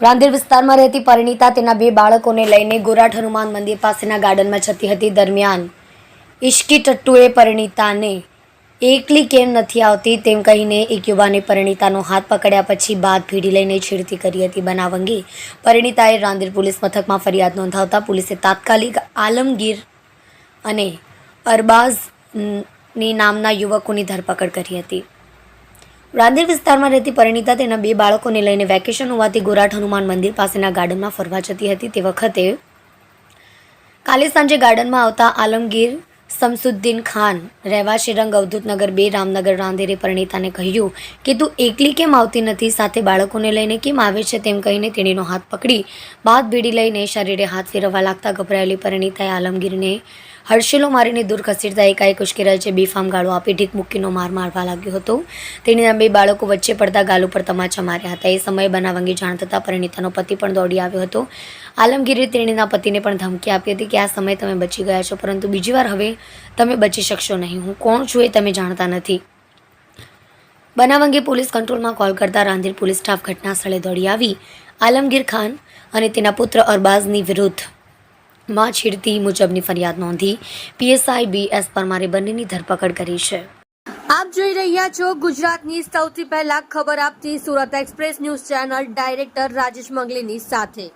રાંદેર વિસ્તારમાં રહેતી પરિણીતા તેના બે બાળકોને લઈને ગોરાઠ હનુમાન મંદિર પાસેના ગાર્ડનમાં જતી હતી દરમિયાન. ઇશ્કી ટટ્ટુએ પરિણીતાને એકલી કેમ નથી આવતી તેમ કહીને એક યુવાને પરિણીતાનો હાથ પકડ્યા પછી બાદ ભીડી લઈને છેડતી કરી હતી. બનાવ અંગે પરિણીતાએ રાંદેર પોલીસ મથકમાં ફરિયાદ નોંધાવતા પોલીસે તાત્કાલિક આલમગીર અને અરબાઝની નામના યુવકોની ધરપકડ કરી હતી. રાંદેર વિસ્તારમાં રહેતી પરિણીતા તેના બે બાળકોને લઈને વેકેશન હોવાથી ગોરાઠ હનુમાન મંદિર પાસેના ગાર્ડનમાં ફરવા જતી હતી. તે વખતે કાલે સાંજે ગાર્ડનમાં આવતા આલમગીર સમસુદ્દીન ખાન, રહેવાસી રંગ અવધૂતનગર બે, રામનગર રાંદેરે પરિણીતાને કહ્યું કે, તું એકલી કેમ આવતી નથી? સાથે બાળકોને લઈને કેમ આવે છે? તેમ કહીને તેણીનો હાથ પકડી. બાદ ભીડી લઈને શરીરે હાથ ફેરવવા લાગતા ગભરાયેલી પરિણીતાએ આલમગીરને હર્ષેલો મારીને દૂર ખસેડતા એકાએક ઉશ્કેરાય છે. બેફામ ગાળો આપી ઢીક મૂકીનો માર મારવા લાગ્યો હતો. તેણીના બે બાળકો વચ્ચે પડતા ગાલ ઉપર તમાચા માર્યા હતા. એ સમયે બનાવ અંગે જાણ થતાં પરિણીતાનો પતિ પણ દોડી આવ્યો હતો. આલમગીરે તેણીના પતિને પણ ધમકી આપી હતી કે આ સમયે તમે બચી ગયા છો, પરંતુ બીજી વાર હવે તમે બચી શકશો નહીં. હું કોણ છું એ તમે જાણતા નથી. બનાવ અંગે પોલીસ કંટ્રોલમાં કોલ કરતા રાંદેર પોલીસ સ્ટાફ ઘટના સ્થળે દોડી આવી. આલમગીર ખાન અને તેના પુત્ર અરબાઝની વિરુદ્ધ માં છેડતી મુજબની ફરિયાદ નોંધી પીએસઆઈ બી એસ પરમારે બંનેની ધરપકડ કરી છે. આપ જોઈ રહ્યા છો ગુજરાતની સૌથી પહેલા ખબર આપતી Surat express news channel director Rajesh મંગલીની સાથે.